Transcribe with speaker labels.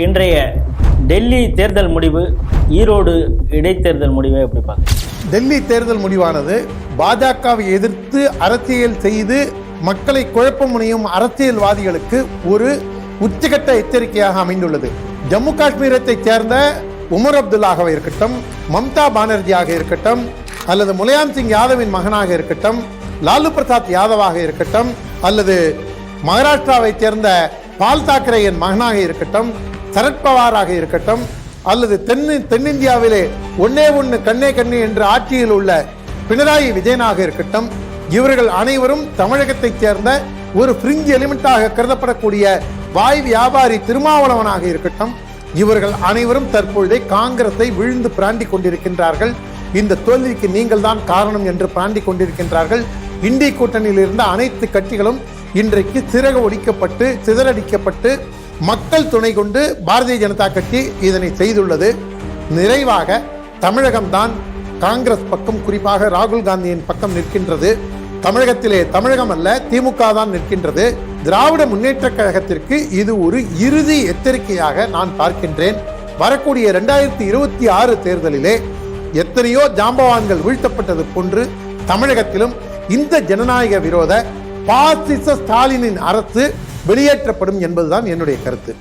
Speaker 1: இன்றைய டெல்லி தேர்தல் முடிவு ஈரோடு இடைத்தேர்தல் முடிவை எப்படி பார்க்க
Speaker 2: டெல்லி தேர்தல் முடிவானது பாஜகவை எதிர்த்து அரசியல் செய்து மக்களை குழப்பம் முனையும் அரசியல்வாதிகளுக்கு ஒரு உச்சகட்ட எச்சரிக்கையாக அமைந்துள்ளது. ஜம்மு காஷ்மீரத்தை சேர்ந்த உமர் அப்துல்லாக இருக்கட்டும் மம்தா பானர்ஜியாக இருக்கட்டும் அல்லது முலாயம் சிங் யாதவின் மகனாக இருக்கட்டும் லாலு பிரசாத் யாதவாக இருக்கட்டும் அல்லது மகாராஷ்டிராவை சேர்ந்த பால் தாக்கரேயின் மகனாக இருக்கட்டும் சரத்பவாராக இருக்கட்டும் அல்லது தென் தென்னிந்தியாவிலே ஒன்னே ஒன்று கண்ணே கண்ணே என்ற ஆட்சியில் உள்ள பினராயி விஜயனாக இருக்கட்டும் இவர்கள் அனைவரும் தமிழகத்தைச் சேர்ந்த ஒரு பிரிஞ்சு எலிமெண்டாக கருதப்படக்கூடிய வாய் வியாபாரி திருமாவளவனாக இருக்கட்டும் இவர்கள் அனைவரும் தற்பொழுதே காங்கிரஸை விழுந்து பிராண்டி கொண்டிருக்கின்றார்கள். இந்த தோல்விக்கு நீங்கள் தான் காரணம் என்று பிராண்டி கொண்டிருக்கின்றார்கள். இந்திய கூட்டணியில் இருந்த அனைத்து கட்சிகளும் இன்றைக்கு சிறகு ஒடிக்கப்பட்டு சிதறடிக்கப்பட்டு மக்கள் துணை கொண்டு பாரதிய ஜனதா கட்சி இதனை செய்துள்ளது. நிறைவாக தமிழகம்தான் காங்கிரஸ் பக்கம் குறிப்பாக ராகுல் காந்தியின் பக்கம் நிற்கின்றது. தமிழகத்திலே தமிழகம் அல்ல திமுக தான் நிற்கின்றது. திராவிட முன்னேற்ற கழகத்திற்கு இது ஒரு இறுதி எச்சரிக்கையாக நான் பார்க்கின்றேன். வரக்கூடிய இரண்டாயிரத்தி இருபத்தி ஆறு தேர்தலிலே எத்தனையோ ஜாம்பவான்கள் வீழ்த்தப்பட்டது போன்று தமிழகத்திலும் இந்த ஜனநாயக விரோத பாசிச ஸ்டாலினின் அரசு வெளியேற்றப்படும் என்பதுதான் என்னுடைய கருத்து.